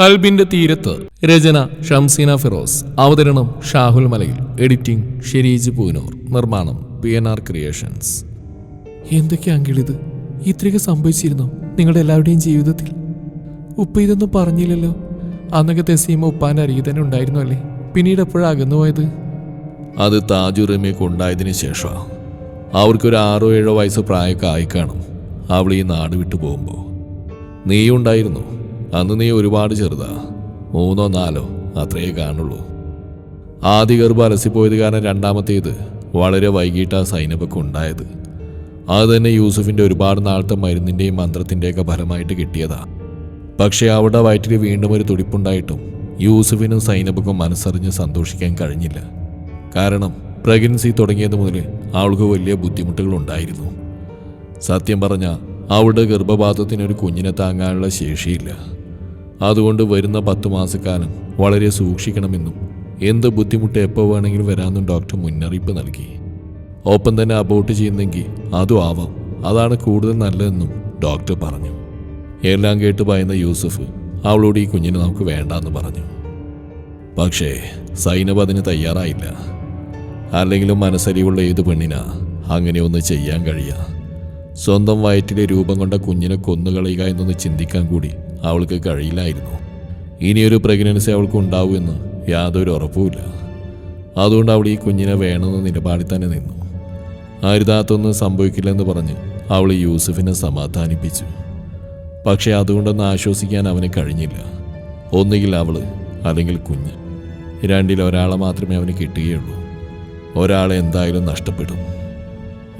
കൽബിന്റെ തീരത്ത് രചന ഷംസീന ഫിറോസ് അവതരണം ഷാഹുൽ മലയിൽ എഡിറ്റിംഗ് ഷെരീജ് പൂനൂർ നിർമ്മാണം പി എൻ ആർ ക്രിയേഷൻസ് എന്തൊക്കെയാങ്കിളിത് ഇത്രയൊക്കെ സംഭവിച്ചിരുന്നോ നിങ്ങളുടെ എല്ലാവരുടെയും ജീവിതത്തിൽ? ഉപ്പ ഇതൊന്നും പറഞ്ഞില്ലല്ലോ. അന്നൊക്കെ തെസീമ ഉപ്പാന്റെ അരികെ തന്നെ ഉണ്ടായിരുന്നു അല്ലേ? പിന്നീട് എപ്പോഴാണ് അകന്നുപോയത് അത് താജു റമിയൊക്കെ ഉണ്ടായതിനു ശേഷമാണ് അവർക്കൊരു ആറോ ഏഴോ വയസ്സ് പ്രായമൊക്കെ ആയി കാണും അവൾ ഈ നാട് വിട്ടു പോകുമ്പോൾ നീ ഉണ്ടായിരുന്നു. അന്ന് നീ ഒരുപാട് ചെറുതാ. മൂന്നോ നാലോ അത്രയേ കാണുള്ളൂ. ആദ്യ ഗർഭം അലസിപ്പോയത് കാരണം രണ്ടാമത്തേത് വളരെ വൈകിട്ട് സൈനബൊക്കെ ഉണ്ടായത്. അത് തന്നെ യൂസുഫിന്റെ ഒരുപാട് നാളത്തെ മരുന്നിന്റെയും മന്ത്രത്തിന്റെയൊക്കെ ഫലമായിട്ട് കിട്ടിയതാ. പക്ഷേ അവിടെ വയറ്റിൽ വീണ്ടും ഒരു തുടിപ്പുണ്ടായിട്ടും യൂസുഫിനും സൈനബക്കും മനസ്സറിഞ്ഞ് സന്തോഷിക്കാൻ കഴിഞ്ഞില്ല. കാരണം പ്രഗ്നൻസി തുടങ്ങിയത് മുതൽ അവൾക്ക് വലിയ ബുദ്ധിമുട്ടുകൾ ഉണ്ടായിരുന്നു. സത്യം പറഞ്ഞാൽ അവളുടെ ഗർഭപാത്രത്തിന് ഒരു കുഞ്ഞിനെ താങ്ങാനുള്ള ശേഷിയില്ല. അതുകൊണ്ട് വരുന്ന പത്തു മാസക്കാലം വളരെ സൂക്ഷിക്കണമെന്നും എന്ത് ബുദ്ധിമുട്ട് എപ്പോൾ വേണമെങ്കിലും വരാമെന്നും ഡോക്ടർ മുന്നറിയിപ്പ് നൽകി. ഒപ്പം തന്നെ അബോട്ട് ചെയ്യുന്നെങ്കിൽ അതും ആവാം. അതാണ് കൂടുതൽ നല്ലതെന്നും ഡോക്ടർ പറഞ്ഞു. എല്ലാം കേട്ട് ഭയന്ന യൂസഫ് അവളോട് ഈ കുഞ്ഞിനെ നമുക്ക് വേണ്ടെന്ന് പറഞ്ഞു. പക്ഷേ സൈനബ് അതിന് തയ്യാറായില്ല. അല്ലെങ്കിലും മനസ്സരിവുള്ള ഏത് പെണ്ണിനാ അങ്ങനെ ഒന്ന് ചെയ്യാൻ കഴിയുക സ്വന്തം വയറ്റിലെ രൂപം കൊണ്ട കുഞ്ഞിനെ കൊന്നുകളയുക എന്നൊന്ന് ചിന്തിക്കാൻ കൂടി അവൾക്ക് കഴിയില്ലായിരുന്നു. ഇനിയൊരു പ്രഗ്നൻസി അവൾക്ക് ഉണ്ടാവുമെന്ന് യാതൊരു ഉറപ്പുമില്ല. അതുകൊണ്ട് അവൾ ഈ കുഞ്ഞിനെ വേണമെന്ന് നിലപാടിൽ തന്നെ നിന്നു. ആരുതാത്തൊന്നും സംഭവിക്കില്ലെന്ന് പറഞ്ഞ് അവൾ യൂസഫിനെ സമാധാനിപ്പിച്ചു. പക്ഷേ അതുകൊണ്ടൊന്ന് ആശ്വസിക്കാൻ അവന് കഴിഞ്ഞില്ല. ഒന്നുകിൽ അവൾ അല്ലെങ്കിൽ കുഞ്ഞ്. രണ്ടിൽ ഒരാളെ മാത്രമേ അവന് കിട്ടുകയുള്ളൂ. ഒരാളെ എന്തായാലും നഷ്ടപ്പെടും.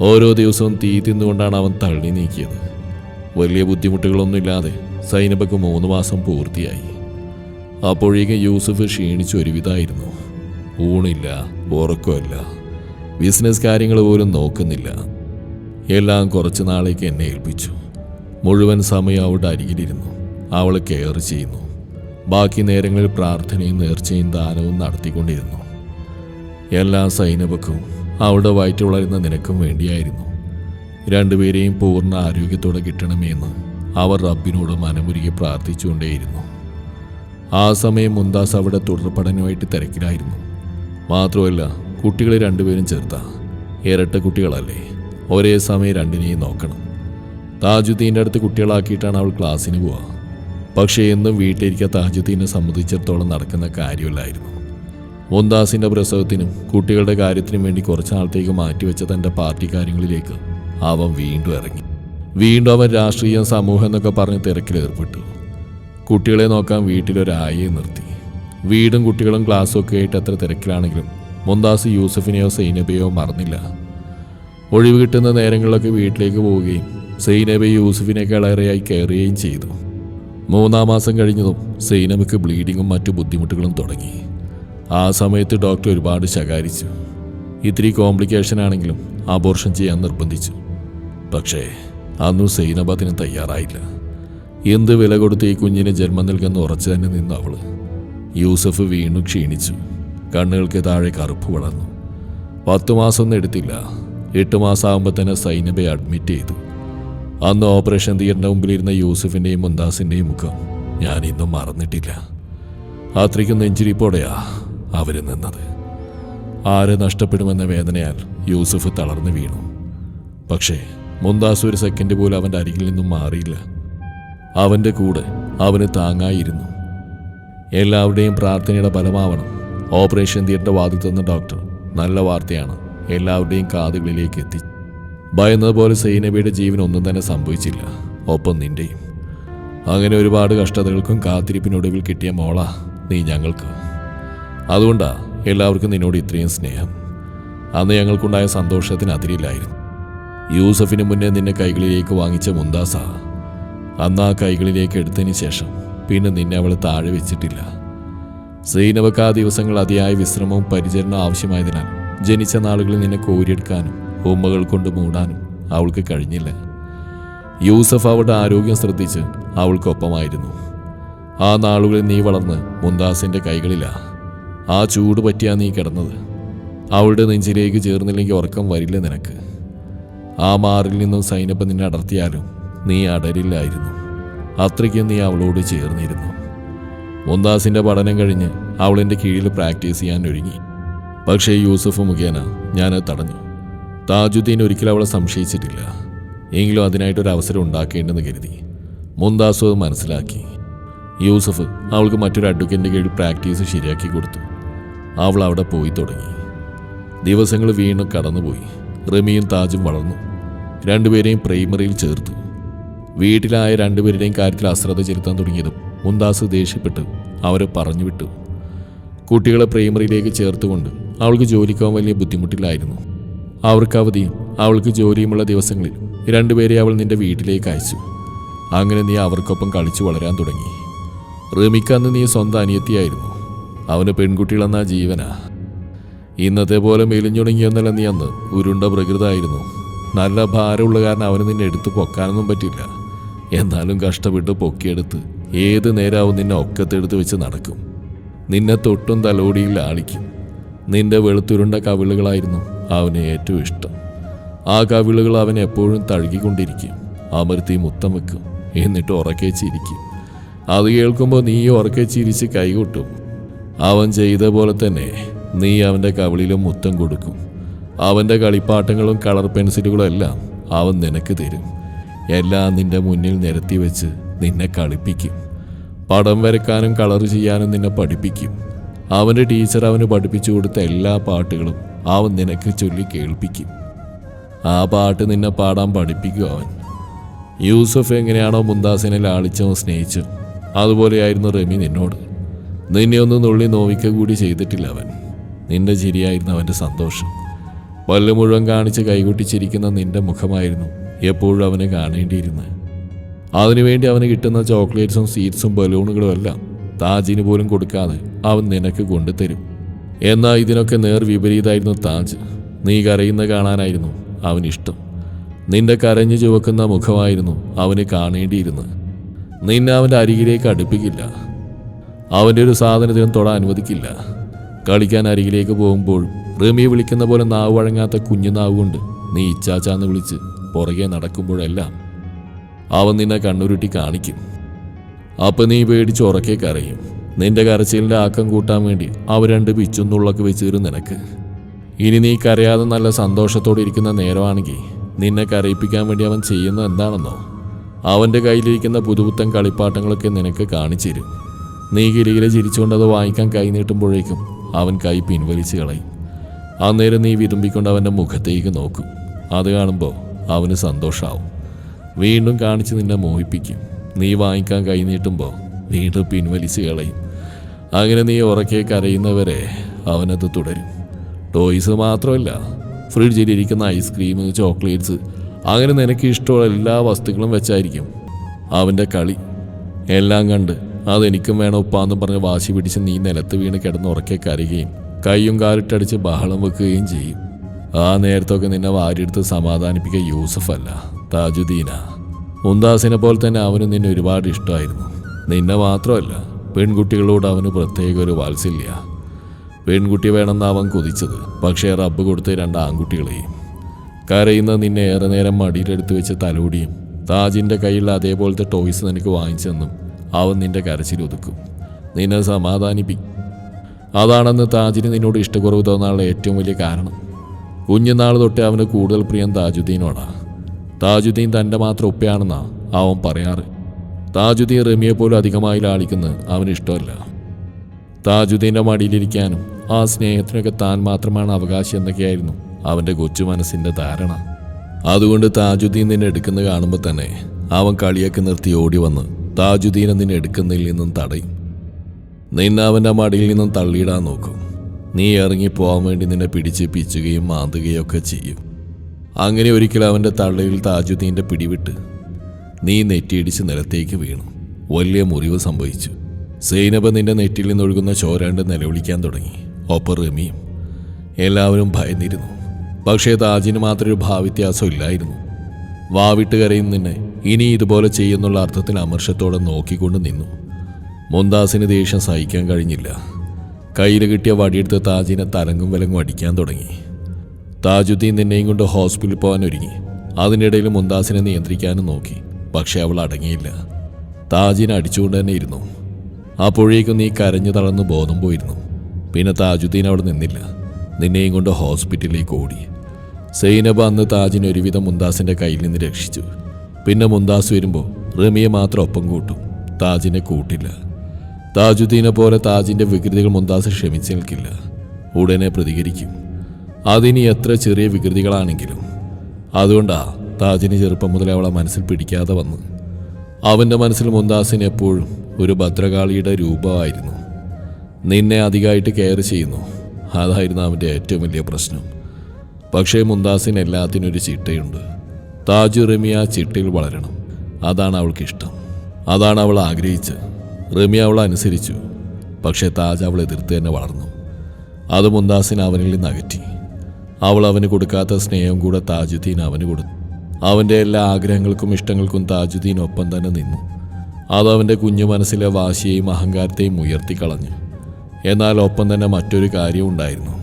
ഓരോ ദിവസവും തീ തിന്നുകൊണ്ടാണ് അവൻ തള്ളി നീക്കിയത്. വലിയ ബുദ്ധിമുട്ടുകളൊന്നുമില്ലാതെ സൈനബക്ക് മൂന്ന് മാസം പൂർത്തിയായി. അപ്പോഴേക്കും യൂസഫ് ക്ഷീണിച്ച് ഒരുവിധമായിരുന്നു. ഊണില്ല ഉറക്കമില്ല. ബിസിനസ് കാര്യങ്ങൾ പോലും നോക്കുന്നില്ല. എല്ലാം കുറച്ച് നാളേക്ക് എന്നെ ഏൽപ്പിച്ചു. മുഴുവൻ സമയം അവളുടെ അരികിലിരുന്നു. അവൾ കെയർ ചെയ്യുന്നു. ബാക്കി നേരങ്ങളിൽ പ്രാർത്ഥനയും നേർച്ചയും ദാനവും നടത്തിക്കൊണ്ടിരുന്നു. എല്ലാ സൈനബക്കും അവളുടെ വയറ്റ് വളരുന്ന നിനക്കും വേണ്ടിയായിരുന്നു. രണ്ടുപേരെയും പൂർണ ആരോഗ്യത്തോടെ കിട്ടണമെന്ന് അവർ റബ്ബിനോട് മനമുരുകി പ്രാർത്ഥിച്ചുകൊണ്ടേയിരുന്നു. ആ സമയം മുന്താസ് അവിടെ തുടർ പഠനമായിട്ട് തിരക്കിലായിരുന്നു. മാത്രമല്ല കുട്ടികളെ രണ്ടുപേരും ചേർത്ത. ഇരട്ട കുട്ടികളല്ലേ. ഒരേ സമയം രണ്ടിനെയും നോക്കണം. താജുദ്ദീന്റെ അടുത്ത് കുട്ടികളാക്കിയിട്ടാണ് അവൾ ക്ലാസ്സിന് പോവുക. പക്ഷേ എന്നും വീട്ടിലിരിക്കുക താജുദ്ദീനെ സംബന്ധിച്ചിടത്തോളം നടക്കുന്ന കാര്യമല്ലായിരുന്നു. മുന്താസിന്റെ പ്രസവത്തിനും കുട്ടികളുടെ കാര്യത്തിനും വേണ്ടി കുറച്ച് നാളത്തേക്ക് മാറ്റിവെച്ച തന്റെ പാർട്ടി കാര്യങ്ങളിലേക്ക് അവൻ വീണ്ടും ഇറങ്ങി. വീണ്ടും അവൻ രാഷ്ട്രീയം സമൂഹം എന്നൊക്കെ പറഞ്ഞ് തിരക്കിലേർപ്പെട്ടു കുട്ടികളെ നോക്കാൻ വീട്ടിലൊരായെ നിർത്തി. വീടും കുട്ടികളും ക്ലാസ്സും ഒക്കെ ആയിട്ട് അത്ര തിരക്കിലാണെങ്കിലും മുന്താസ് യൂസഫിനെയോ സൈനബയോ മറന്നില്ല. ഒഴിവ് കിട്ടുന്ന നേരങ്ങളിലൊക്കെ വീട്ടിലേക്ക് പോവുകയും സൈനബ യൂസഫിനേക്കാൾ ഏറെയായി കയറുകയും ചെയ്തു. മൂന്നാം മാസം കഴിഞ്ഞതും സൈനബയ്ക്ക് ബ്ലീഡിങ്ങും മറ്റു ബുദ്ധിമുട്ടുകളും തുടങ്ങി. ആ സമയത്ത് ഡോക്ടർ ഒരുപാട് ശകാരിച്ചു. ഇത്തിരി കോംപ്ലിക്കേഷൻ ആണെങ്കിലും അബോർഷൻ ചെയ്യാൻ നിർബന്ധിച്ചു. പക്ഷേ അന്നും സൈനബാദിന് തയ്യാറായില്ല. എന്ത് വില കൊടുത്ത് ഈ കുഞ്ഞിന് ജന്മം നൽകുന്ന ഉറച്ചു തന്നെ നിന്നു അവൾ. യൂസഫ് വീണ്ടും ക്ഷീണിച്ചു. കണ്ണുകൾക്ക് താഴെ കറുപ്പ് വളർന്നു. പത്തു മാസമൊന്നും എടുത്തില്ല. എട്ട് മാസമാകുമ്പോൾ തന്നെ സൈനബെ അഡ്മിറ്റ് ചെയ്തു. അന്ന് ഓപ്പറേഷൻ തിയേറ്ററിന്റെ മുമ്പിലിരുന്ന യൂസഫിന്റെയും മുന്താസിന്റെയും മുഖം ഞാൻ ഇന്നും മറന്നിട്ടില്ല അത്രയ്ക്ക് നെഞ്ചിരിപ്പോടെയാ അവർ നിന്നത്. ആരെ നഷ്ടപ്പെടുമെന്ന വേദനയാൽ യൂസഫ് തളർന്നു വീണു. പക്ഷേ മുന്താസ് ഒരു സെക്കൻഡ് പോലും അവന്റെ അരികിൽ നിന്നും മാറിയില്ല. അവന്റെ കൂടെ അവന് താങ്ങായിരുന്നു. എല്ലാവരുടെയും പ്രാർത്ഥനയുടെ ഫലമാവണം ഓപ്പറേഷൻ തിയേറ്ററിന്റെ വാതിൽ തന്ന ഡോക്ടർ. നല്ല വാർത്തയാണ്. എല്ലാവരുടെയും കാതുകളിലേക്ക് എത്തി. ഭയന്നതുപോലെ സൈനബിയുടെ ജീവൻ ഒന്നും തന്നെ സംഭവിച്ചില്ല. ഒപ്പം നിന്റെയും അങ്ങനെ ഒരുപാട് കഷ്ടതകൾക്കും കാത്തിരിപ്പിനൊടുവിൽ കിട്ടിയ മോളാ നീ ഞങ്ങൾക്ക്. അതുകൊണ്ടാ എല്ലാവർക്കും നിന്നോട് ഇത്രയും സ്നേഹം. അന്ന് ഞങ്ങൾക്കുണ്ടായ സന്തോഷത്തിന് അതിരില്ലായിരുന്നു. യൂസഫിന് മുന്നേ നിന്നെ കൈകളിലേക്ക് വാങ്ങിച്ച മുന്താസ അന്ന് ആ കൈകളിലേക്ക് എടുത്തതിന് ശേഷം പിന്നെ നിന്നെ അവൾ താഴെ വെച്ചിട്ടില്ല. സൈനവക്ക് ആ ദിവസങ്ങൾ അതിയായ വിശ്രമവും പരിചരണവും ആവശ്യമായതിനാൽ ജനിച്ച നാളുകളിൽ നിന്നെ കോരിയെടുക്കാനും ഉമ്മകൾ കൊണ്ട് മൂടാനും അവൾക്ക് കഴിഞ്ഞില്ല. യൂസഫ് അവളുടെ ആരോഗ്യം ശ്രദ്ധിച്ച് അവൾക്കൊപ്പമായിരുന്നു. ആ നാളുകളിൽ നീ വളർന്ന് മുന്താസിന്റെ കൈകളിലാ. ആ ചൂട് പറ്റിയാ നീ കിടന്നത്. അവളുടെ നെഞ്ചിലേക്ക് ചേർന്നില്ലെങ്കിൽ ഉറക്കം വരില്ല നിനക്ക്. ആ മാറിൽ നിന്നും സൈനപ്പ് നിന്നെ അടർത്തിയാലും നീ അടരില്ലായിരുന്നു. അത്രയ്ക്കും നീ അവളോട് ചേർന്നിരുന്നു. മുന്താസിന്റെ പഠനം കഴിഞ്ഞ് അവൾ എന്റെ കീഴിൽ പ്രാക്ടീസ് ചെയ്യാൻ ഒരുങ്ങി. പക്ഷേ യൂസഫ് മുഖേന ഞാൻ തടഞ്ഞു. താജുദ്ദീൻ ഒരിക്കലും അവളെ സംശയിച്ചിട്ടില്ല. എങ്കിലും അതിനായിട്ടൊരു അവസരം ഉണ്ടാക്കേണ്ടെന്ന് കരുതി മുന്താസു അത് മനസ്സിലാക്കി. യൂസഫ് അവൾക്ക് മറ്റൊരു അഡ്വക്കേറ്റിന്റെ കീഴിൽ പ്രാക്ടീസ് ശരിയാക്കി കൊടുത്തു. അവൾ അവിടെ പോയി തുടങ്ങി. ദിവസങ്ങൾ വീണ്ടും കടന്നുപോയി. റമിയും താജും വളർന്നു. രണ്ടുപേരെയും പ്രൈമറിയിൽ ചേർത്തു. വീട്ടിലായ രണ്ടുപേരുടെയും കാര്യത്തിൽ അശ്രദ്ധ ചെലുത്താൻ തുടങ്ങിയതും മുന്താസ് ദേഷ്യപ്പെട്ട് അവരെ പറഞ്ഞു വിട്ടു കുട്ടികളെ പ്രൈമറിയിലേക്ക് ചേർത്തുകൊണ്ട് അവൾക്ക് ജോലിക്കാൻ വലിയ ബുദ്ധിമുട്ടില്ലായിരുന്നു. അവർക്ക് അവധിയും അവൾക്ക് ജോലിയുമുള്ള ദിവസങ്ങളിൽ രണ്ടുപേരെ അവൾ നിന്റെ വീട്ടിലേക്ക് അയച്ചു. അങ്ങനെ നീ അവർക്കൊപ്പം കളിച്ചു വളരാൻ തുടങ്ങി. റമിക്കന്ന് നീ സ്വന്തം അനിയത്തിയായിരുന്നു. അവന് പെൺകുട്ടികളെന്നാ ജീവനാ. ഇന്നത്തെ പോലെ മെലിഞ്ഞുണങ്ങിയെന്നല്ല നീ അന്ന് ഉരുണ്ട പ്രകൃതമായിരുന്നു നല്ല ഭാരമുള്ള കാരണം അവന് നിന്നെ എടുത്ത് പൊക്കാനൊന്നും പറ്റില്ല. എന്നാലും കഷ്ടപ്പെട്ട് പൊക്കിയെടുത്ത് ഏത് നേരാവും നിന്നെ ഒക്കത്തെടുത്ത് വെച്ച് നടക്കും. നിന്നെ തൊട്ടും തലോടിയിൽ ആളിക്കും. നിന്റെ വെളുത്തുരുണ്ട കവിളുകളായിരുന്നു അവന് ഏറ്റവും ഇഷ്ടം. ആ കവിളുകൾ അവൻ എപ്പോഴും തഴുകിക്കൊണ്ടിരിക്കും. അമർത്തി മുത്തം വെക്കും. എന്നിട്ട് ഉറക്കെ ചിരിക്കും. അത് കേൾക്കുമ്പോൾ നീ ഉറക്കെ ചിരിച്ച് കൈകൊട്ടും. അവൻ ചെയ്ത പോലെ തന്നെ നീ അവന്റെ കവിളിലും മുത്തം കൊടുക്കും. അവന്റെ കളിപ്പാട്ടങ്ങളും കളർ പെൻസിലുകളും എല്ലാം അവൻ നിനക്ക് തരും. എല്ലാം നിന്റെ മുന്നിൽ നിരത്തി വെച്ച് നിന്നെ കളിപ്പിക്കും. പടം വരക്കാനും കളർ ചെയ്യാനും നിന്നെ പഠിപ്പിക്കും. അവന്റെ ടീച്ചർ അവന് പഠിപ്പിച്ചു കൊടുത്ത എല്ലാ പാട്ടുകളും അവൻ നിനക്ക് ചൊല്ലി കേൾപ്പിക്കും. ആ പാട്ട് നിന്നെ പാടാൻ പഠിപ്പിക്കും അവൻ. യൂസഫ് എങ്ങനെയാണോ മുന്താസിനെ ലാളിച്ചോ സ്നേഹിച്ചോ അതുപോലെയായിരുന്നു റമി നിന്നോട്. നിന്നെ ഒന്ന് നുള്ളി നോവിക്ക കൂടി ചെയ്തിട്ടില്ല അവൻ. നിന്റെ ചിരിയായിരുന്നു അവന്റെ സന്തോഷം. പല്ല് മുഴുവൻ കാണിച്ച് കൈകൊട്ടിച്ചിരിക്കുന്ന നിന്റെ മുഖമായിരുന്നു എപ്പോഴും അവനെ കാണേണ്ടിയിരുന്നത്. അതിനുവേണ്ടി അവന് കിട്ടുന്ന ചോക്ലേറ്റ്സും സീറ്റ്സും ബലൂണുകളും എല്ലാം താജിന് പോലും കൊടുക്കാതെ അവൻ നിനക്ക് കൊണ്ടുതരും. എന്നാൽ ഇതിനൊക്കെ നേർ വിപരീതമായിരുന്നു താജ്. നീ കരയുന്ന കാണാനായിരുന്നു അവനിഷ്ടം. നിന്റെ കരഞ്ഞു ചുവക്കുന്ന മുഖമായിരുന്നു അവന് കാണേണ്ടിയിരുന്നത്. നിന്നെ അവന്റെ അരികിലേക്ക് അടുപ്പിക്കില്ല. അവന്റെ ഒരു സാധനത്തിനും തൊടാൻ അനുവദിക്കില്ല. കളിക്കാൻ അരികിലേക്ക് പോകുമ്പോൾ റമിയെ വിളിക്കുന്ന പോലെ നാവ് വഴങ്ങാത്ത കുഞ്ഞു നാവ് കൊണ്ട് നീ ഇച്ചാച്ചാന്ന് വിളിച്ച് പുറകെ നടക്കുമ്പോഴെല്ലാം അവൻ നിന്നെ കണ്ണുരുട്ടി കാണിക്കും. അപ്പൊ നീ പേടിച്ച് ഉറക്കെ കരയും. നിന്റെ കരച്ചിലിന്റെ ആക്കം കൂട്ടാൻ വേണ്ടി അവ രണ്ട് പിച്ചും നുള്ളൊക്കെ വെച്ച് തരും നിനക്ക്. ഇനി നീ കരയാതെ നല്ല സന്തോഷത്തോടെ ഇരിക്കുന്ന നേരമാണെങ്കിൽ നിന്നെ കരയിപ്പിക്കാൻ വേണ്ടി അവൻ ചെയ്യുന്ന എന്താണെന്നോ? അവന്റെ കയ്യിലിരിക്കുന്ന പുതുപുത്തൻ കളിപ്പാട്ടങ്ങളൊക്കെ നിനക്ക് കാണിച്ചു തരും. നീ കിരികിലെ ചിരിച്ചുകൊണ്ട് അത് വാങ്ങിക്കാൻ കൈ നീട്ടുമ്പോഴേക്കും അവൻ കൈ പിൻവലിച്ച് കളയും. അന്നേരം നീ വിതുമ്പിക്കൊണ്ട് അവന്റെ മുഖത്തേക്ക് നോക്കും. അത് കാണുമ്പോൾ അവന് സന്തോഷമാവും വീണ്ടും കാണിച്ച് നിന്നെ മോഹിപ്പിക്കും. നീ വാങ്ങിക്കാൻ കൈ നീട്ടുമ്പോൾ വീണ്ടും പിൻവലിച്ച് കളയും. അങ്ങനെ നീ ഉറക്കെ കരയുന്നവരെ അവനത് തുടരും. ടോയ്സ് മാത്രമല്ല ഫ്രിഡ്ജിലിരിക്കുന്ന ഐസ്ക്രീം ചോക്ലേറ്റ്സ് അങ്ങനെ നിനക്ക് ഇഷ്ടമുള്ള എല്ലാ വസ്തുക്കളും വെച്ചായിരിക്കും അവന്റെ കളി. എല്ലാം കണ്ട് അതെനിക്കും വേണം ഉപ്പാന്ന് പറഞ്ഞ് വാശി പിടിച്ച് നീ നിലത്ത് വീണ് കിടന്ന് ഉറക്കെ കരയുകയും കൈയും കാലിട്ടടിച്ച് ബഹളം വെക്കുകയും ചെയ്യും. ആ നേരത്തൊക്കെ നിന്നെ വാരിയെടുത്ത് സമാധാനിപ്പിക്കുക യൂസഫ് അല്ല താജുദ്ദീന. മുന്താസിനെ പോലെ തന്നെ അവന് നിന്നെ ഒരുപാട് ഇഷ്ടമായിരുന്നു. നിന്നെ മാത്രമല്ല പെൺകുട്ടികളോട് അവന് പ്രത്യേക ഒരു വാത്സല്യ. പെൺകുട്ടി വേണമെന്ന് അവൻ കൊതിച്ചത് പക്ഷേ റബ്ബ് കൊടുത്ത രണ്ട് ആൺകുട്ടികളെയും. കരയുന്ന നിന്നെ ഏറെ നേരം മടിയിലെടുത്ത് വെച്ച് തലോടിയും താജിന്റെ കയ്യിൽ അതേപോലത്തെ ടോയ്സ് നിനക്ക് വാങ്ങിച്ചെന്നും അവൻ നിന്റെ കരച്ചിൽ ഒതുക്കും. നിന്നെ സമാധാനിപ്പി അതാണെന്ന് താജിന് നിന്നോട് ഇഷ്ടക്കുറവ് തോന്നാനുള്ള ഏറ്റവും വലിയ കാരണം. കുഞ്ഞുനാൾ തൊട്ടേ അവന് കൂടുതൽ പ്രിയം താജുദ്ദീനോടാ. താജുദ്ദീൻ തന്റെ മാത്രം ഉപ്പയാണെന്നാ അവൻ പറയാറ്. താജുദ്ദീൻ റമിയെ പോലും അധികമായി ലാളിക്കുന്നത് അവന് ഇഷ്ടമല്ല. താജുദ്ദീന്റെ മടിയിലിരിക്കാനും ആ സ്നേഹത്തിനൊക്കെ താൻ മാത്രമാണ് അവകാശി എന്നൊക്കെയായിരുന്നു അവന്റെ കൊച്ചു മനസ്സിന്റെ ധാരണ. അതുകൊണ്ട് താജുദ്ദീൻ നിന്നെ എടുക്കുന്നത് കാണുമ്പോൾ തന്നെ അവൻ കളിയൊക്കെ നിർത്തി ഓടി വന്ന് താജുദ്ദീനെ നിന്നെ എടുക്കുന്നതിൽ നിന്നും തടയും. നിന്നെ അവന്റെ മടിയിൽ നിന്നും തള്ളിയിടാൻ നോക്കും. നീ ഇറങ്ങി പോകാൻ വേണ്ടി നിന്നെ പിടിച്ച് പിച്ചുകയും മാന്തുകയും ഒക്കെ ചെയ്യും. അങ്ങനെ ഒരിക്കലും അവന്റെ തള്ളയിൽ താജുദ്ദീന്റെ പിടിവിട്ട് നീ നെറ്റിയിടിച്ച് നിലത്തേക്ക് വീണു. വലിയ മുറിവ് സംഭവിച്ചു. സൈനബ നിന്റെ നെറ്റിയിൽ നിന്നൊഴുകുന്ന ചോരാണ്ട് നിലവിളിക്കാൻ തുടങ്ങി. ഒപ്പം റമിയും എല്ലാവരും ഭയന്നിരുന്നു. പക്ഷേ താജിന് മാത്രം ഒരു ഭാവ്യത്യാസം ഇല്ലായിരുന്നു. വാവിട്ട് കരയും നിന്നെ ഇനി ഇതുപോലെ ചെയ്യുന്നുള്ള അർത്ഥത്തിൽ അമർഷത്തോടെ നോക്കിക്കൊണ്ട് നിന്നു. മുന്താസിന് ദേഷ്യം സഹിക്കാൻ കഴിഞ്ഞില്ല. കയ്യിൽ കിട്ടിയ വടിയെടുത്ത് താജിനെ തലങ്ങും വിലങ്ങും അടിക്കാൻ തുടങ്ങി. താജുദ്ദീൻ നിന്നെയും കൊണ്ട് ഹോസ്പിറ്റലിൽ പോകാൻ ഒരുങ്ങി അതിനിടയിൽ മുന്താസിനെ നിയന്ത്രിക്കാനും നോക്കി. പക്ഷേ അവൾ അടങ്ങിയില്ല. താജിനെ അടിച്ചുകൊണ്ട് തന്നെ ഇരുന്നു. അപ്പോഴേക്കും നീ കരഞ്ഞു തളർന്ന് ബോധം പോയിരുന്നു. പിന്നെ താജുദ്ദീൻ അവിടെ നിന്നില്ല. നിന്നെയും കൊണ്ട് ഹോസ്പിറ്റലിലേക്ക് ഓടി. സൈനബ് അന്ന് താജിനെ ഒരുവിധം മുന്താസിന്റെ കയ്യിൽ നിന്ന് രക്ഷിച്ചു. പിന്നെ മുന്താസ് വരുമ്പോൾ റമിയെ മാത്രം ഒപ്പം കൂട്ടും. താജിനെ കൂട്ടില്ല. താജുദ്ദീനെ പോലെ താജിന്റെ വികൃതികൾ മുന്താസ് ക്ഷമിച്ചു നിൽക്കില്ല. ഉടനെ പ്രതികരിക്കും. അതിനി എത്ര ചെറിയ വികൃതികളാണെങ്കിലും. അതുകൊണ്ടാ താജിന് ചെറുപ്പം മുതലേ അവളെ മനസ്സിൽ പിടിക്കാതെ വന്ന്. അവന്റെ മനസ്സിൽ മുന്താസിന് എപ്പോഴും ഒരു ഭദ്രകാളിയുടെ രൂപമായിരുന്നു. നിന്നെ അധികമായിട്ട് കെയർ ചെയ്യുന്നു. അതായിരുന്നു അവന്റെ ഏറ്റവും വലിയ പ്രശ്നം. പക്ഷേ മുന്താസിന് എല്ലാത്തിനും ഒരു ചിട്ടയുണ്ട്. താജു റമിയ ചിട്ടയിൽ വളരണം. അതാണ് അവൾക്ക് ഇഷ്ടം അതാണ് അവൾ ആഗ്രഹിച്ചത് റമിയ അവൾ അനുസരിച്ചു. പക്ഷേ താജ് അവൾ എതിർത്ത് തന്നെ വളർന്നു. അത് മുന്താസിന് അവനിൽ നിന്ന് അകറ്റി. അവൾ അവന് കൊടുക്കാത്ത സ്നേഹം കൂടെ താജുദ്ദീൻ അവന് കൊടുത്തു. അവന്റെ എല്ലാ ആഗ്രഹങ്ങൾക്കും ഇഷ്ടങ്ങൾക്കും താജുദ്ദീൻ ഒപ്പം തന്നെ നിന്നു. അത് അവന്റെ കുഞ്ഞു മനസ്സിലെ വാശിയെയും അഹങ്കാരത്തെയും ഉയർത്തിക്കളഞ്ഞു. എന്നാൽ ഒപ്പം തന്നെ മറ്റൊരു കാര്യം ഉണ്ടായിരുന്നു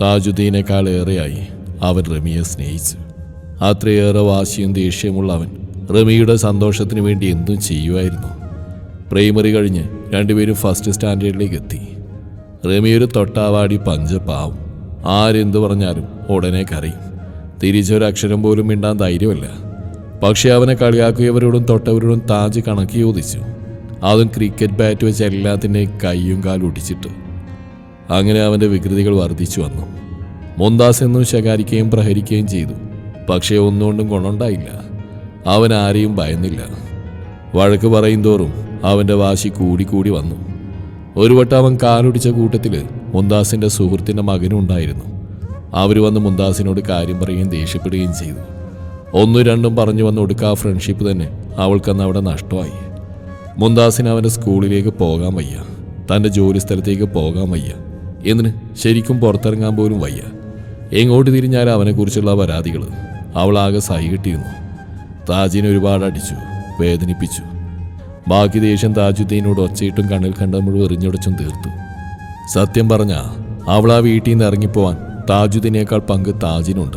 താജുദ്ദീനേക്കാൾ ഏറെയായി അവൻ റമിയെ സ്നേഹിച്ചു. അത്രയേറെ വാശിയും ദേഷ്യമുള്ള അവൻ റമിയുടെ സന്തോഷത്തിന് വേണ്ടി എന്തും ചെയ്യുമായിരുന്നു. പ്രൈമറി കഴിഞ്ഞ് രണ്ടുപേരും ഫസ്റ്റ് സ്റ്റാൻഡേർഡിലേക്ക് എത്തി റമി ഒരു തൊട്ടാവാടി പഞ്ചപ്പാവും ആരെന്തു പറഞ്ഞാലും ഉടനെ കറിയും തിരിച്ചൊരക്ഷരം പോലും മിണ്ടാൻ ധൈര്യമല്ല. പക്ഷേ അവനെ കളിയാക്കിയവരോടും തൊട്ടവരോടും താജ് കണക്ക് ചോദിച്ചു. അതും ക്രിക്കറ്റ് ബാറ്റ് വെച്ച് എല്ലാത്തിന്റെയും കൈയും കാലും ഒടിച്ചിട്ട് അങ്ങനെ അവന്റെ വികൃതികൾ വർദ്ധിച്ചു വന്നു. മുന്താസ് എന്നും ശകാരിക്കുകയും പ്രഹരിക്കുകയും ചെയ്തു. പക്ഷേ ഒന്നുകൊണ്ടും ഗുണമുണ്ടായില്ല. അവൻ ആരെയും ഭയന്നില്ല. വഴക്ക് പറയും തോറും അവന്റെ വാശി കൂടിക്കൂടി വന്നു. ഒരു വട്ടം അവൻ കാലൊടിച്ച കൂട്ടത്തിൽ മുന്താസിന്റെ സുഹൃത്തിന്റെ മകനും ഉണ്ടായിരുന്നു. അവർ വന്ന് മുന്താസിനോട് കാര്യം പറയുകയും ദേഷ്യപ്പെടുകയും ചെയ്തു. ഒന്നും രണ്ടും പറഞ്ഞു വന്ന് ഒടുക്ക ആ ഫ്രണ്ട്ഷിപ്പ് തന്നെ അവൾക്കന്ന് അവിടെ നഷ്ടമായി. മുന്താസിന് അവന്റെ സ്കൂളിലേക്ക് പോകാൻ വയ്യ. തന്റെ ജോലി സ്ഥലത്തേക്ക് പോകാൻ വയ്യ. എന്തിന്? ശരിക്കും പുറത്തിറങ്ങാൻ പോലും വയ്യ. എങ്ങോട്ട് തിരിഞ്ഞാലും അവനെക്കുറിച്ചുള്ള പരാതികൾ. അവളാകെ സഹികിട്ടിയിരുന്നു താജിനെ ഒരുപാട് അടിച്ചു വേദനിപ്പിച്ചു. ബാക്കി ദേഷ്യം താജുദ്ദീനോട് ഒച്ചയിട്ടും കണ്ണിൽ കണ്ട മുഴുവൻ എറിഞ്ഞുടച്ചും തീർത്തു. സത്യം പറഞ്ഞ അവൾ ആ വീട്ടിൽ നിന്ന് ഇറങ്ങിപ്പോവാൻ താജുദ്ദീനേക്കാൾ പങ്ക് താജിനുണ്ട്.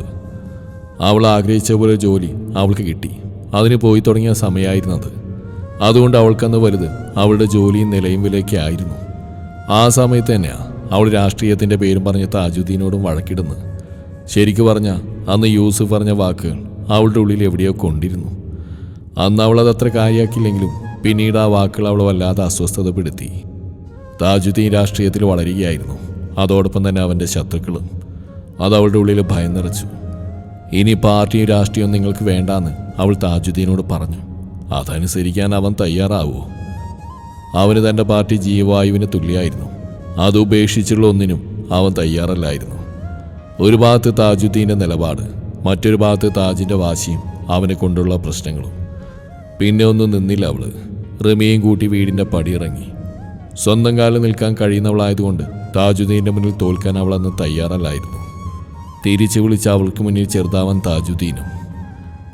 അവൾ ആഗ്രഹിച്ച പോലെ ജോലി അവൾക്ക് കിട്ടി. അതിന് പോയി തുടങ്ങിയ സമയമായിരുന്നത്. അതുകൊണ്ട് അവൾക്കന്ന് വലുത് അവളുടെ ജോലിയും നിലയും വിലയൊക്കെ ആയിരുന്നു. ആ സമയത്ത് തന്നെയാ അവൾ രാഷ്ട്രീയത്തിന്റെ പേരും പറഞ്ഞ് താജുദ്ദീനോടും വഴക്കിടുന്നു. ശരിക്കു പറഞ്ഞ അന്ന് യൂസുഫ് പറഞ്ഞ വാക്കുകൾ അവളുടെ ഉള്ളിൽ എവിടെയോ കൊണ്ടിരുന്നു. അന്ന് അവൾ അതത്ര കാര്യമാക്കിയില്ലെങ്കിലും പിന്നീട് ആ വാക്കുകൾ അവൾ വല്ലാതെ അസ്വസ്ഥതപ്പെടുത്തി. താജുദ്ദീൻ രാഷ്ട്രീയത്തിൽ വളരുകയായിരുന്നു. അതോടൊപ്പം തന്നെ അവന്റെ ശത്രുക്കളും അത് അവളുടെ ഉള്ളിൽ ഭയം നിറച്ചു. ഇനി പാർട്ടിയും രാഷ്ട്രീയവും നിങ്ങൾക്ക് വേണ്ടാന്ന് അവൾ താജുദ്ദീനോട് പറഞ്ഞു. അതനുസരിക്കാൻ അവൻ തയ്യാറാവുമോ അവന് തന്റെ പാർട്ടി ജീവവായുവിന് തുല്യമായിരുന്നു. അത് ഉപേക്ഷിച്ചുള്ള ഒന്നിനും അവൻ തയ്യാറല്ലായിരുന്നു. ഒരു ഭാഗത്ത് താജുദ്ദീന്റെ നിലപാട് മറ്റൊരു ഭാഗത്ത് താജിന്റെ വാശിയും അവനെ കൊണ്ടുള്ള പ്രശ്നങ്ങളും. പിന്നെ ഒന്നും നിന്നില്ല അവൾ. റമിയും കൂട്ടി വീടിന്റെ പടിയിറങ്ങി സ്വന്തം കാലം നിൽക്കാൻ കഴിയുന്നവളായതുകൊണ്ട് താജുദ്ദീന്റെ മുന്നിൽ തോൽക്കാൻ അവൾ അന്ന് തയ്യാറല്ലായിരുന്നു. തിരിച്ചു വിളിച്ച അവൾക്ക് മുന്നിൽ ചെറുതാവാൻ താജുദ്ദീനും.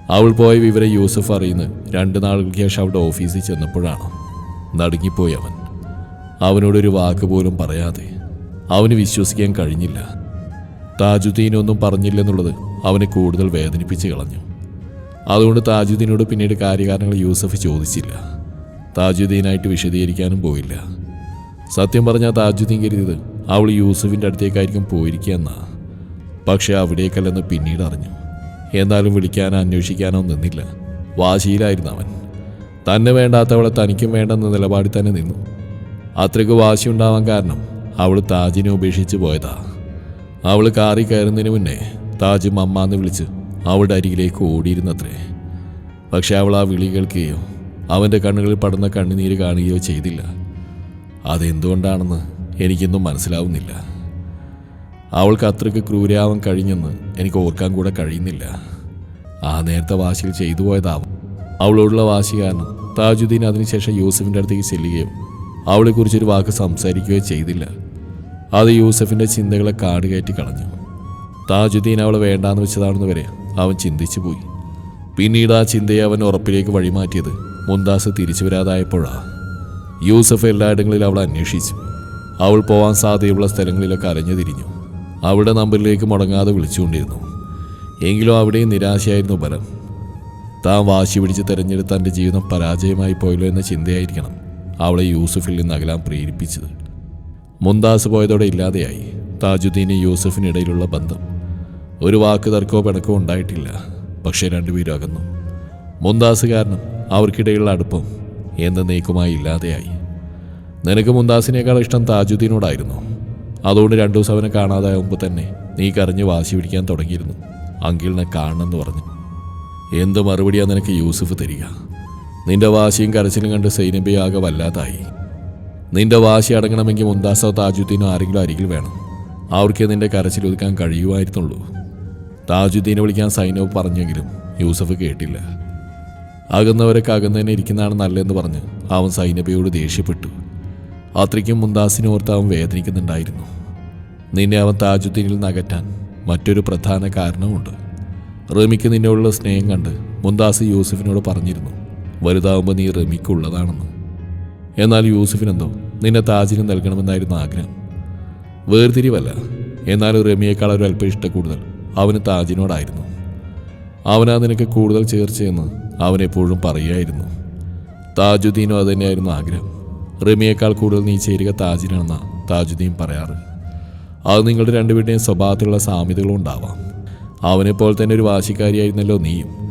അവൾ പോയ വിവരം യൂസഫ് അറിയുന്ന രണ്ട് നാളുകൾക്ക് ശേഷം അവിടെ ഓഫീസിൽ ചെന്നപ്പോഴാണ്. നടുങ്ങിപ്പോയി അവൻ. അവനോടൊരു വാക്ക് പോലും പറയാതെ അവന് വിശ്വസിക്കാൻ കഴിഞ്ഞില്ല. താജുദ്ദീനൊന്നും പറഞ്ഞില്ലെന്നുള്ളത് അവനെ കൂടുതൽ വേദനിപ്പിച്ച് കളഞ്ഞു. അതുകൊണ്ട് താജുദ്ദീനോട് പിന്നീട് കാര്യകാരണങ്ങൾ യൂസഫ് ചോദിച്ചില്ല. താജുദ്ദീനായിട്ട് വിശദീകരിക്കാനും പോയില്ല. സത്യം പറഞ്ഞാൽ താജുദ്ദീൻ കരുതിയത് അവൾ യൂസഫിന്റെ അടുത്തേക്കായിരിക്കും പോയിരിക്കുകയെന്നാ പക്ഷെ അവിടേക്കല്ലെന്ന് പിന്നീട് അറിഞ്ഞു. എന്നാലും വിളിക്കാനോ അന്വേഷിക്കാനോ നിന്നില്ല. വാശിയിലായിരുന്നു അവൻ. തന്നെ വേണ്ടാത്തവളെ തനിക്കും വേണ്ടെന്ന നിലപാടിൽ തന്നെ നിന്നു. അത്രയ്ക്ക് വാശിയുണ്ടാവാൻ കാരണം അവൾ താജിനെ ഉപേക്ഷിച്ച് പോയതാ. അവൾ കാറി കയറുന്നതിന് മുന്നേ താജ് മമ്മാന്ന് വിളിച്ച് അവളുടെ അരികിലേക്ക് ഓടിയിരുന്നത്രേ. പക്ഷെ അവൾ ആ വിളി കേൾക്കുകയോ അവന്റെ കണ്ണുകളിൽ പടർന്ന കണ്ണുനീര് കാണുകയോ ചെയ്തില്ല. അതെന്തുകൊണ്ടാണെന്ന് എനിക്കൊന്നും മനസ്സിലാവുന്നില്ല. അവൾക്ക് അത്രയ്ക്ക് ക്രൂരാവാൻ കഴിഞ്ഞെന്ന് എനിക്ക് ഓർക്കാൻ കൂടെ കഴിയുന്നില്ല. ആ നേരത്തെ വാശിയിൽ ചെയ്തു പോയതാവും. അവളോടുള്ള വാശി കാരണം താജുദ്ദീൻ അതിനുശേഷം യൂസഫിന്റെ അടുത്തേക്ക് ചെല്ലുകയോ അവളെക്കുറിച്ചൊരു വാക്ക് സംസാരിക്കുകയോ ചെയ്തില്ല. അത് യൂസഫിന്റെ ചിന്തകളെ കാടുകയറ്റി കളഞ്ഞു. താജുദ്ദീൻ അവളെ വേണ്ടാന്ന് വെച്ചതാണെന്ന് വരെ അവൻ ചിന്തിച്ചു പോയി. പിന്നീട് ആ ചിന്തയെ അവൻ ഉറപ്പിലേക്ക് വഴിമാറ്റിയത് മുന്താസ് തിരിച്ചു വരാതായപ്പോഴാണ് യൂസഫ് എല്ലായിടങ്ങളിലും അവൾ അന്വേഷിച്ചു. അവൾ പോവാൻ സാധ്യതയുള്ള സ്ഥലങ്ങളിലൊക്കെ അലഞ്ഞു തിരിഞ്ഞു. അവളുടെ നമ്പറിലേക്ക് മുടങ്ങാതെ വിളിച്ചുകൊണ്ടിരുന്നു. എങ്കിലും അവിടെയും നിരാശയായിരുന്നു ഫലം താൻ വാശി പിടിച്ച് തിരഞ്ഞെടുത്ത തന്റെ ജീവിതം പരാജയമായി പോയല്ലോ എന്ന ചിന്തയായിരിക്കണം. അവളെ യൂസഫിൽ നിന്ന് അകലാൻ പ്രേരിപ്പിച്ചത്. മുന്താസ് പോയതോടെ ഇല്ലാതെയായി. താജുദ്ദീനും യൂസഫിനിടയിലുള്ള ബന്ധം. ഒരു വാക്ക് തർക്കമോ പിണക്കോ ഉണ്ടായിട്ടില്ല. പക്ഷേ രണ്ടുപേരും അകന്നു. മുന്താസ് കാരണം അവർക്കിടയിലുള്ള അടുപ്പം എന്നേക്കുമായി ഇല്ലാതെയായി. നിനക്ക് മുന്താസിനേക്കാൾ ഇഷ്ടം താജുദ്ദീനോടായിരുന്നു. അതുകൊണ്ട് രണ്ടു ദിവസം അവനെ കാണാതാകുമ്പോൾ തന്നെ നീ കരഞ്ഞ് വാശി പിടിക്കാൻ തുടങ്ങിയിരുന്നു. അങ്കിളിനെ കാണണമെന്ന് പറഞ്ഞു. എന്ത് മറുപടിയാണ് നിനക്ക് യൂസഫ് തരിക? നിന്റെ വാശിയും കരച്ചിലും കണ്ട് സൈനബി ആകെ വല്ലാതായി. നിന്റെ വാശി അടങ്ങണമെങ്കിൽ മുന്താസോ താജുദ്ദീനോ ആരെങ്കിലും അരികിൽ വേണം. അവർക്ക് നിന്റെ കരച്ചിൽ ഒതുക്കാൻ കഴിയുമായിരുന്നുള്ളൂ. താജുദ്ദീനെ വിളിക്കാൻ സൈനവ് പറഞ്ഞെങ്കിലും യൂസഫ് കേട്ടില്ല. അകന്നവരൊക്കെ അകന്നതന്നെ ഇരിക്കുന്നതാണ് നല്ലതെന്ന് പറഞ്ഞ് അവൻ സൈനബയോട് ദേഷ്യപ്പെട്ടു. അത്രയ്ക്കും മുന്താസിനെ ഓർത്ത് അവൻ വേദനിക്കുന്നുണ്ടായിരുന്നു. നിന്നെ അവൻ താജുദ്ദീനിൽ നിന്ന് അകറ്റാൻ മറ്റൊരു പ്രധാന കാരണമുണ്ട് റമിക്ക് നിന്നോടുള്ള സ്നേഹം കണ്ട് മുന്താസ് യൂസഫിനോട് പറഞ്ഞിരുന്നു. വലുതാവുമ്പോൾ നീ റമിക്കുള്ളതാണെന്ന്. എന്നാൽ യൂസഫിനെന്തോ നിന്നെ താജിന് നൽകണമെന്നായിരുന്നു ആഗ്രഹം. വേർതിരിവല്ല. എന്നാൽ റമിയേക്കാൾ ഒരു അല്പം ഇഷ്ട കൂടുതൽ അവന് താജിനോടായിരുന്നു. അവനാ നിനക്ക് കൂടുതൽ ചേർച്ചയെന്ന് അവൻ എപ്പോഴും പറയുമായിരുന്നു താജുദ്ദീനും അതുതന്നെയായിരുന്നു ആഗ്രഹം. റമിയേക്കാൾ കൂടുതൽ നീ ചേരുക താജിനാണെന്നാ താജുദ്ദീൻ പറയാറ്. അത് നിങ്ങളുടെ രണ്ടുപേരുടെയും സ്വഭാവത്തിലുള്ള സാമ്യതകളും ഉണ്ടാവാം. അവനെപ്പോലെ തന്നെ ഒരു വാശിക്കാരിയായിരുന്നല്ലോ നീയും.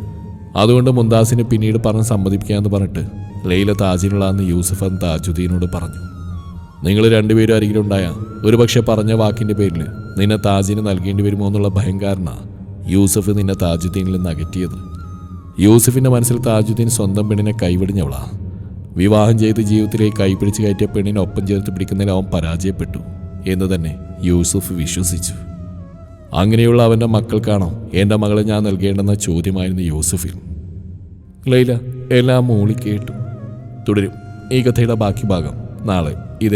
അതുകൊണ്ട് മുന്താസിനെ പിന്നീട് പറഞ്ഞ് സമ്മതിപ്പിക്കാമെന്ന് പറഞ്ഞിട്ട് ലൈല താജിനുള്ളതെന്ന് യൂസഫൻ താജുദ്ദീനോട് പറഞ്ഞു. നിങ്ങൾ രണ്ടുപേരും അരികിലുണ്ടായ ഒരുപക്ഷെ പറഞ്ഞ വാക്കിന്റെ പേരിൽ നിന്നെ താജിന് നൽകേണ്ടി വരുമോ എന്നുള്ള ഭയങ്കാരനാ യൂസഫ് നിന്നെ താജുദ്ദീനിൽ നിന്ന് അകറ്റിയത്. യൂസഫിന്റെ മനസ്സിൽ താജുദ്ദീൻ സ്വന്തം പെണ്ണിനെ കൈവിടിഞ്ഞവളാ. വിവാഹം ചെയ്ത് ജീവിതത്തിലേക്ക് കൈപിടിച്ച് കയറ്റിയ പെണ്ണിനെ ഒപ്പം ചേർത്ത് പിടിക്കുന്നതിൽ അവൻ പരാജയപ്പെട്ടു എന്ന് തന്നെ യൂസഫ് വിശ്വസിച്ചു. അങ്ങനെയുള്ള അവന്റെ മക്കൾക്കാണോ എന്റെ മകളെ ഞാൻ നൽകേണ്ടെന്ന ചോദ്യമായിരുന്നു യൂസുഫിൽ. ലൈല എല്ലാം മൂളി കേട്ടു തുടരും. ഈ കഥയുടെ ബാക്കി ഭാഗം നാളെ.